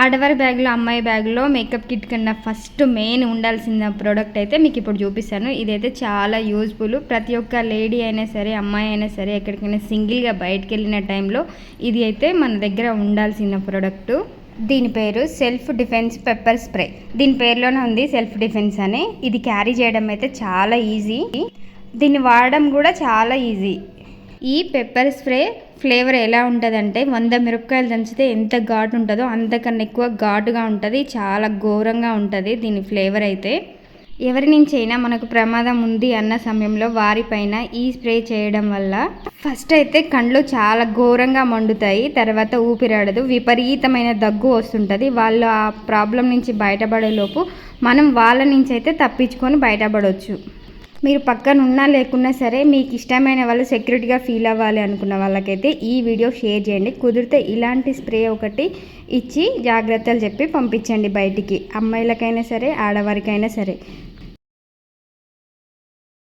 ఆడవారి బ్యాగ్లో అమ్మాయి బ్యాగ్లో మేకప్ కిట్ కన్నా ఫస్ట్ మెయిన్ ఉండాల్సిన ప్రోడక్ట్ అయితే మీకు ఇప్పుడు చూపిస్తాను. ఇదైతే చాలా యూజ్ఫుల్. ప్రతి ఒక్క లేడీ అయినా సరే అమ్మాయి అయినా సరే ఎక్కడికైనా సింగిల్గా బయటకు వెళ్ళిన టైంలో ఇది అయితే మన దగ్గర ఉండాల్సిన ప్రోడక్ట్. దీని పేరు సెల్ఫ్ డిఫెన్స్ పెప్పర్ స్ప్రే. దీని పేరులోనే ఉంది సెల్ఫ్ డిఫెన్స్ అని. ఇది క్యారీ చేయడం అయితే చాలా ఈజీ. దీన్ని వాడడం కూడా చాలా ఈజీ. ఈ పెప్పర్ స్ప్రే ఫ్లేవర్ ఎలా ఉంటుందంటే వంద మిరపకాయలు దంచితే ఎంత ఘాటు ఉంటుందో అంతకన్నా ఎక్కువ ఘాటుగా ఉంటుంది చాలా ఘోరంగా ఉంటుంది దీని ఫ్లేవర్ అయితే. ఎవరి నుంచి అయినా మనకు ప్రమాదం ఉంది అన్న సమయంలో వారిపైన ఈ స్ప్రే చేయడం వల్ల ఫస్ట్ అయితే కండ్లు చాలా ఘోరంగా మండుతాయి తర్వాత ఊపిరాడదు విపరీతమైన దగ్గు వస్తుంటుంది వాళ్ళు ఆ ప్రాబ్లం నుంచి బయటపడేలోపు మనం వాళ్ళ నుంచి అయితే తప్పించుకొని బయటపడవచ్చు మీరు పక్కన ఉన్నా లేకున్నా సరే మీకు ఇష్టమైన వాళ్ళు సెక్యూరిటీగా ఫీల్ అవ్వాలి అనుకున్న వాళ్ళకైతే ఈ వీడియో షేర్ చేయండి. కుదిరితే ఇలాంటి స్ప్రే ఒకటి ఇచ్చి జాగ్రత్తలు చెప్పి పంపించండి బయటికి. అమ్మాయిలకైనా సరే ఆడవారికైనా సరే.